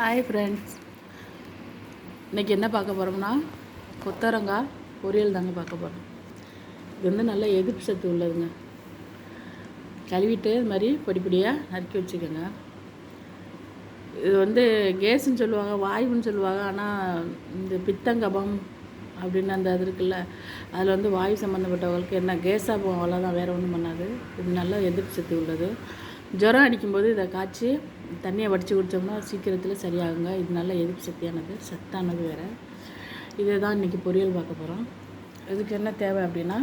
Hi friends இன்றைக்கி என்ன பார்க்க போகிறோம்னா கொத்தரங்காய் பொரியல் தாங்க பார்க்க போகிறோம் இது வந்து நல்ல எதிர்ப்பு சத்து உள்ளதுங்க. கழுவிட்டு இது மாதிரி பொடிப்படியாக நறுக்கி வச்சுக்கோங்க. இது வந்து கேஸுன்னு சொல்லுவாங்க வாயுன்னு சொல்லுவாங்க. ஆனால் இந்த பித்தங்கபம் அப்படின்னு அந்த இது இருக்குல்ல அதில் வந்து வாயு சம்மந்தப்பட்டவங்களுக்கு என்ன கேஸாக போகும் அவ்வளோதான் வேறு ஒன்றும் பண்ணாது. இது நல்ல எதிர்ப்பு சத்து உள்ளது. ஜுரம் அடிக்கும்போது இதை காய்ச்சி தண்ணியை வடித்து குடித்தோம்னா சீக்கிரத்தில் சரியாகுங்க. இது நல்ல எதிர்ப்பு சக்தியானது சத்தானது வேறு. இதை தான் இன்றைக்கி பொரியல் பார்க்க போகிறோம் இதுக்கு என்ன தேவை அப்படின்னா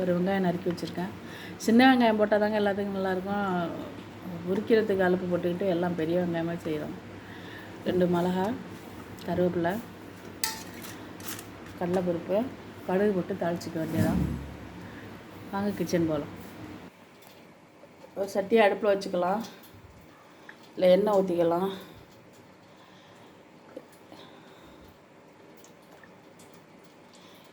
ஒரு வெங்காயம் நறுக்கி வச்சுருக்கேன். சின்ன வெங்காயம் போட்டால் தாங்க எல்லாத்துக்கும் நல்லாயிருக்கும் உரிக்கிறதுக்கு அலுப்பு போட்டுக்கிட்டு எல்லாம் பெரிய வெங்காயமாக செய்கிறோம் ரெண்டு மிளகா கருவேப்பிலை கடலைப்பருப்பு கடுகு போட்டு தாளிச்சிக்க வேண்டியதான் வாங்க கிச்சன் போகலாம் ஒரு சட்டியை அடுப்பில் வச்சுக்கலாம். இல்லை எண்ணெய் ஊற்றிக்கலாம்.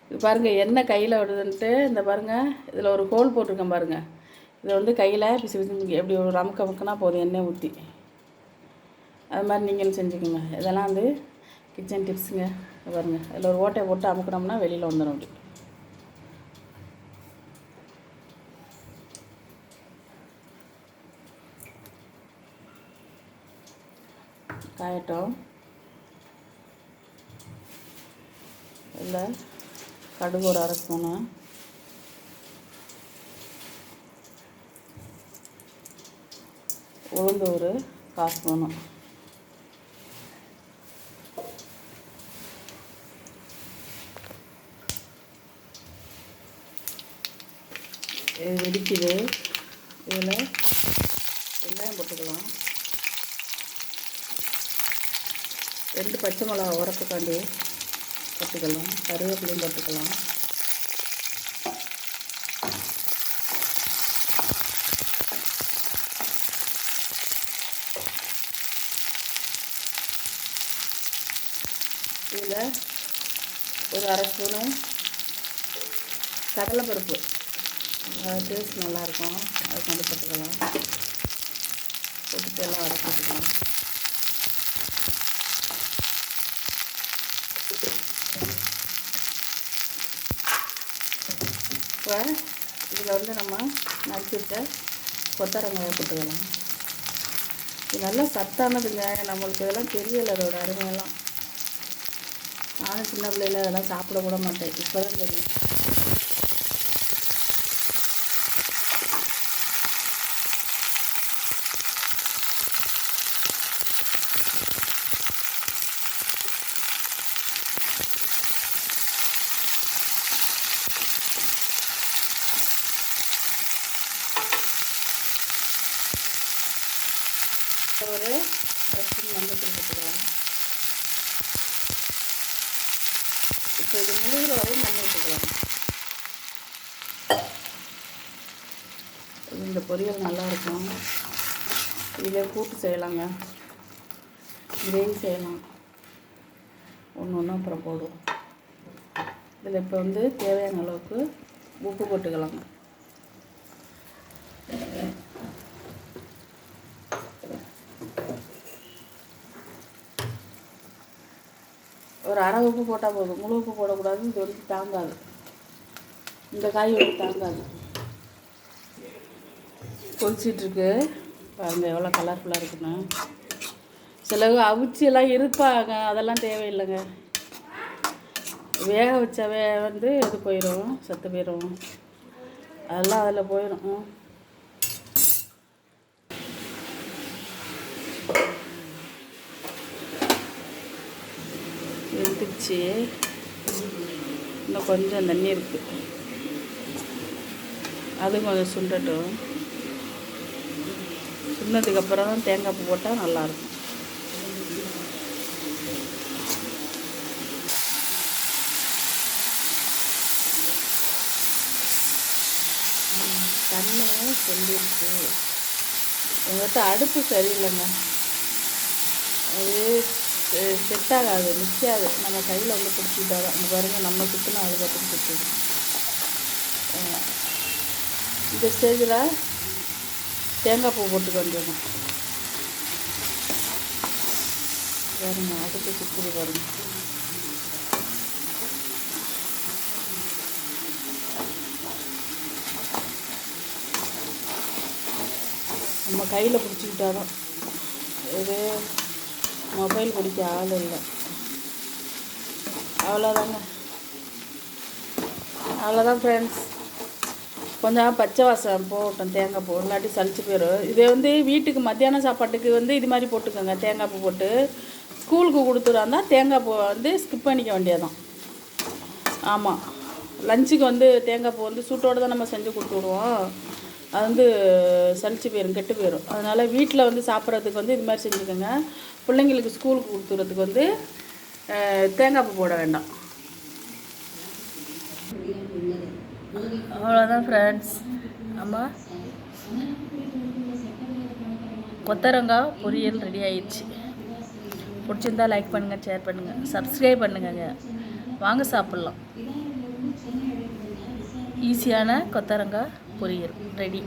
இது பாருங்கள் எண்ணெய் கையில் விடுதுன்ட்டு இந்த பாருங்கள் இதில் ஒரு ஹோல் போட்டிருக்கேன் பாருங்கள் இதை வந்து கையில் பிசு பிசு எப்படி ஒரு ரமுக்க முக்குனா போதும் எண்ணெய் ஊற்றி. அது மாதிரி நீங்களும் செஞ்சுக்கோங்க. இதெல்லாம் வந்து கிச்சன் டிப்ஸுங்க பாருங்கள் அதில் ஒரு ஓட்டையை போட்டு அமுக்கினோம்னா வெளியில் வந்துடும். அப்படி காயட்டும் இல்லை கடுகு ஒரு அரை ஸ்பூனு உளுந்து ஒரு கால் ஸ்பூனு இது வெடிக்குது இதில் வெங்காயம் போட்டுக்கலாம் ரெண்டு பச்சை மிளகா உரப்புக்காண்டி போட்டுக்கலாம். கருவேப்பிலையும் போட்டுக்கலாம். இதில் ஒரு அரை ஸ்பூனு கடலைப்பருப்பு. டேஸ்ட் நல்லாயிருக்கும். அது கொண்டு போட்டுக்கலாம். போட்டுட்டு எல்லாம் வர போட்டுக்கலாம் இப்போ இதில் வந்து நம்ம நறுக்கி விட்ட கொத்தரங்காயை போட்டுக்கலாம் இது நல்லா சத்தானதுங்க நம்மளுக்கு இதெல்லாம் தெரியலை அதோட அருமையெல்லாம். நானும் சின்ன பிள்ளையில அதெல்லாம் சாப்பிட கூட மாட்டேன். இப்போ தான் தெரியும். ஒரு ட்ரெஸ்ஸிங் வந்து கொடுத்துக்கலாம். இப்போ இது முழுகிற வரையும் தண்ணி விட்டுக்கலாம் இந்த பொரியல் நல்லாயிருக்கும் இதில் கூட்டு செய்யலாங்க. கிரேவி செய்யலாம். ஒன்று ஒன்று அப்புறம் போடும் இதில் இப்போ வந்து தேவையான அளவுக்கு உப்பு போட்டுக்கலாங்க. ஒரு அரை உப்பு போட்டால் போதும். முழு உப்பு போடக்கூடாது. இது வந்து தாங்காது. இந்த காய் வந்து தாங்காது. கொதிச்சிட்ருக்கு. பாருங்க எவ்வளோ கலர்ஃபுல்லாக இருக்குன்னு. சிலவு அவிச்சியெல்லாம் இருப்பாங்க. அதெல்லாம் தேவையில்லைங்க. வேக வச்சாவே வந்து இது போயிடும் செத்து போயிடும் அதெல்லாம் அதில் போயிடும் வெந்துடுச்சு இன்னும் கொஞ்சம் தண்ணி இருக்குது அது கொஞ்சம் சுண்டட்டும். சுண்டதுக்கப்புறம் தான் தேங்காய் பூ போட்டால் நல்லாயிருக்கும் தண்ணி சொல்லியிருக்கு எங்கிட்ட அடுப்பு சரியில்லைங்க. அது செட் ஆகாது நிற்காது நம்ம கையில் வந்து பிடிச்சிக்கிட்டா தான். இந்த பாருங்கள் நம்ம சுற்றினா அது பார்த்து சுற்றுது இந்த ஸ்டேஜில் தேங்காய் பூ போட்டுக்க வேண்டியது பாருங்க அடுப்பு சுற்றுது பாருங்க. நம்ம கையில் பிடிச்சிக்கிட்டாலும் இது மொபைல் பிடிக்க ஆள் இல்லை. அவ்வளோதாங்க அவ்வளோதான் ஃப்ரெண்ட்ஸ் கொஞ்சம் பச்சை வாசம் போகட்டும் தேங்காய் பூ. இல்லாட்டி சளிச்சு போயிடும் இதை வந்து வீட்டுக்கு மத்தியான சாப்பாட்டுக்கு வந்து இது மாதிரி போட்டுக்கோங்க. தேங்காய் பூ போட்டு ஸ்கூலுக்கு கொடுத்துருந்தா தேங்காய் பூவை வந்து ஸ்கிப் பண்ணிக்க வேண்டியதான் ஆமாம் லஞ்சுக்கு வந்து தேங்காய் பூ வந்து சூட்டோடு தான் நம்ம செஞ்சு கொடுத்துடுவோம் அது வந்து சளிச்சு போயிடும் கெட்டு போயிடும் அதனால் வீட்டில் வந்து சாப்பிட்றதுக்கு வந்து இது மாதிரி செஞ்சுக்கோங்க. பிள்ளைங்களுக்கு ஸ்கூலுக்கு கொடுத்துறதுக்கு வந்து தேங்காய் பூ போட வேண்டாம். அவ்வளோதான் ஃப்ரெண்ட்ஸ் ஆமாம் கொத்தரங்காய் பொரியல் ரெடி ஆயிடுச்சு. பிடிச்சிருந்தா லைக் பண்ணுங்கள் ஷேர் பண்ணுங்கள் சப்ஸ்கிரைப் பண்ணுங்கங்க. வாங்க சாப்பிட்லாம். ஈஸியான கொத்தரங்காய் பொரியல். ரெடி